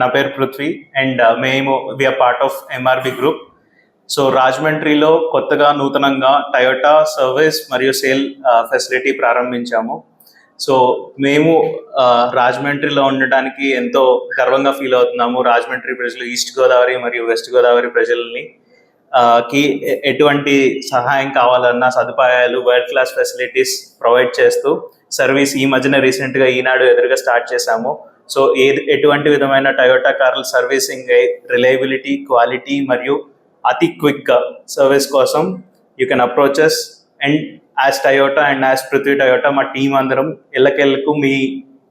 నా పేరు Prithvi and uh, మేము we are part of MRB group so రాజమండ్రిలో కొత్తగా నూతనంగా టయోటా సర్వీస్ మరియు సేల్ ఫెసిలిటీ uh, ప్రారంభించాము. సో మేము uh, రాజమండ్రిలో ఉండడానికి ఎంతో గర్వంగా ఫీల్ అవుతున్నాము రాజమండ్రి ప్రజలు ఈస్ట్ గోదావరి మరియు వెస్ట్ గోదావరి ప్రజల్ని. కి ఎటువంటి సహాయం కావాలన్నా సదుపాయాలు వరల్డ్ క్లాస్ ఫెసిలిటీస్ ప్రొవైడ్ చేస్తూ సర్వీస్ ఈ మధ్యన రీసెంట్గా ఈనాడు ఎదురుగా స్టార్ట్ చేశాము. సో ఏది ఎటువంటి విధమైన టయోటా కార్ల సర్వీసింగ్ రిలయబిలిటీ క్వాలిటీ మరియు అతి క్విక్ సర్వీస్ కోసం you can approaches and as Toyota and as Prithvi Toyota మా టీం అందరం ఎల్లకెళ్ళకు మీ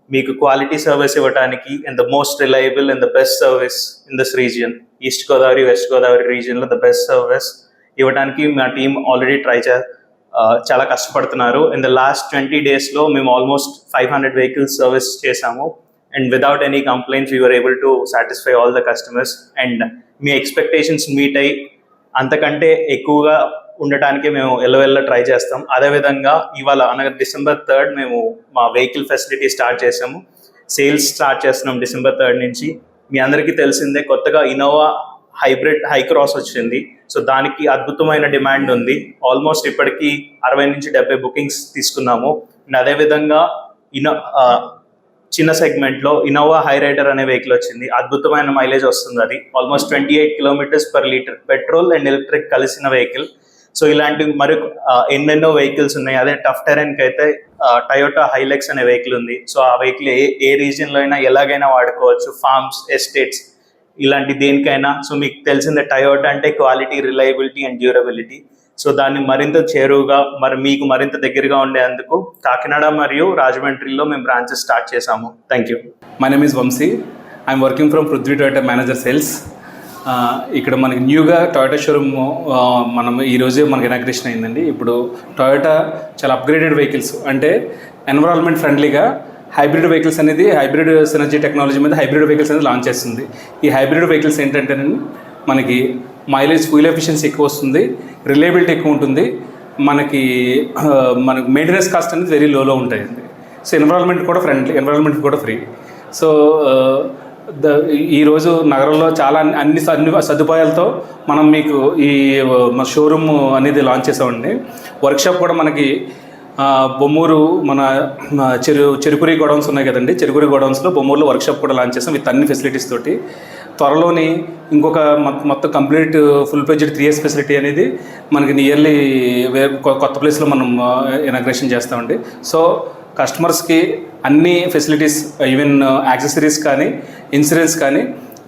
మీకు క్వాలిటీ సర్వీస్ ఇవ్వడానికి and the most reliable and the best service in this region east Godavari west Godavari రీజియన్లో the best service ఇవ్వడానికి మా team already try చే చాలా కష్టపడుతున్నారు. ఇన్ ద లాస్ట్ ట్వంటీ డేస్లో మేము almost five hundred vehicles service చేసాము and without any complaints were able to satisfy all the customers and me expectations meet అయ్యి అంతకంటే ఎక్కువగా ఉండటానికి మేము ఎల్లవెల్ల ట్రై చేస్తాం. అదేవిధంగా ఇవాళ అనగా డిసెంబర్ థర్డ్ మేము మా వెహికల్ ఫెసిలిటీ స్టార్ట్ చేసాము సేల్స్ స్టార్ట్ చేస్తున్నాం డిసెంబర్ థర్డ్ నుంచి. మీ అందరికీ తెలిసిందే కొత్తగా ఇన్నోవా హైబ్రిడ్ హై క్రాస్ వచ్చింది. సో దానికి అద్భుతమైన డిమాండ్ ఉంది. ఆల్మోస్ట్ ఇప్పటికీ అరవై నుంచి డెబ్బై బుకింగ్స్ తీసుకున్నాము. అండ్ అదేవిధంగా ఇన్నో చిన్న సెగ్మెంట్లో ఇన్నోవా హై రైడర్ అనే వెహికల్ వచ్చింది. అద్భుతమైన మైలేజ్ వస్తుంది అది. Almost twenty eight kilometres per litre petrol and electric కలిసిన వెహికల్. సో ఇలాంటి మరి ఎన్నెన్నో వెహికల్స్ ఉన్నాయి. అదే టఫ్ టెరెన్కి అయితే టయోటా హైలెక్స్ అనే వెహికల్ ఉంది. సో ఆ వెహికల్ ఏ ఏ రీజియన్లో అయినా ఎలాగైనా వాడుకోవచ్చు. ఫార్మ్స్ ఎస్టేట్స్ ఇలాంటి దేనికైనా. సో మీకు తెలిసిందే టయోటా అంటే quality reliability and durability so దాన్ని మరింత చేరువుగా మరి మీకు మరింత దగ్గరగా ఉండేందుకు కాకినాడ మరియు రాజమండ్రిలో మేము బ్రాంచెస్ స్టార్ట్ చేశాము. Thank you my name is Vamsi I'm working from Prithvi Toyota manager sales ఇక్కడ మనకి న్యూగా టొయోటా షోరూమ్ మనం ఈరోజే మనకి ఇనాగ్రేషన్ అయిందండి. ఇప్పుడు టొయోటా చాలా అప్గ్రేడెడ్ వెహికల్స్ అంటే ఎన్విరాన్మెంట్ ఫ్రెండ్లీగా హైబ్రిడ్ వెహికల్స్ అనేది హైబ్రిడ్ సినర్జీ టెక్నాలజీ మీద హైబ్రిడ్ వెహికల్స్ అనేది లాంచ్ చేస్తుంది. ఈ హైబ్రిడ్ వెహికల్స్ ఏంటంటే మనకి మైలేజ్ ఫ్యూల్ ఎఫిషియన్సీ ఎక్కువ వస్తుంది. రిలయబిలిటీ ఎక్కువ ఉంటుంది. మనకి మనకు మనకి మెయింటెనెన్స్ కాస్ట్ అనేది వెరీ లోలో ఉంటాయండి. సో ఎన్విరాన్మెంట్ కూడా ఫ్రెండ్లీ ఎన్విరాన్మెంట్ కూడా ఫ్రీ సో ద ఈరోజు నగరంలో చాలా అన్ని- అన్ని సదుపాయాలతో మనం మీకు ఈ uh, షోరూమ్ అనేది లాంచ్ చేసామండి వర్క్షాప్ కూడా మనకి బొమ్మూరు మన మన చెరు చెరుకురి గోడౌన్స్ ఉన్నాయి కదండి. చెరుకురి గోడౌన్స్లో బొమ్మూరులో వర్క్షాప్ కూడా లాంచ్ చేసాం విత్ అన్ని ఫెసిలిటీస్ తోటి. త్వరలోని ఇంకొక మొత్తం complete full paged three years facility అనేది మనకి నియర్లీ కొత్త ప్లేస్లో మనం ఇనాగ్రేషన్ చేస్తామండి. సో కస్టమర్స్కి అన్ని ఫెసిలిటీస్ ఈవెన్ యాక్సెసరీస్ కానీ ఇన్సూరెన్స్ కానీ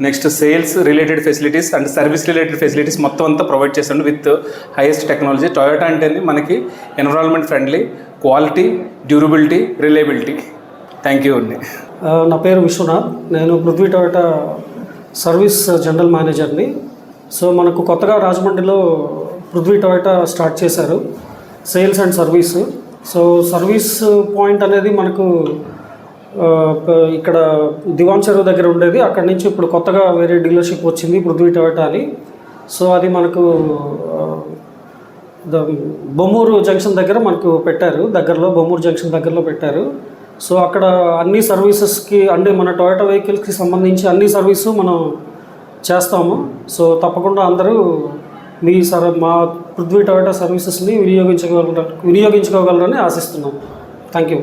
next sales related facilities and service related facilities మొత్తం అంతా ప్రొవైడ్ చేస్తాం విత్ హైయెస్ట్ టెక్నాలజీ. టొయోటా అంటే మనకి environment friendly quality durability reliability. Thank you అండి. నా పేరు విశ్వనాథ్. నేను పృథ్వీ టొయోటా సర్వీస్ జనరల్ మేనేజర్ని. సో మనకు కొత్తగా రాజమండ్రిలో పృథ్వీ టొయోటా స్టార్ట్ చేశారు sales and service. So service point అనేది మనకు ఇక్కడ దివాన్ చెరువు దగ్గర ఉండేది. అక్కడి నుంచి ఇప్పుడు కొత్తగా వేరే డీలర్షిప్ వచ్చింది పృథ్వీ టొయోటా అని సో అది మనకు ద- బొమ్మూరు జంక్షన్ దగ్గర మనకు పెట్టారు. దగ్గరలో బొమ్మూరు జంక్షన్ దగ్గరలో పెట్టారు. సో అక్కడ అన్ని సర్వీసెస్కి అంటే మన టొయోటా వెహికల్స్కి సంబంధించి అన్ని సర్వీసు మనం చేస్తాము. సో తప్పకుండా అందరూ మీ సర్ మా పృథ్వీ టొయోటా సర్వీసెస్ని వినియోగించగలరు వినియోగించుకోగలరని ఆశిస్తున్నాం. Thank you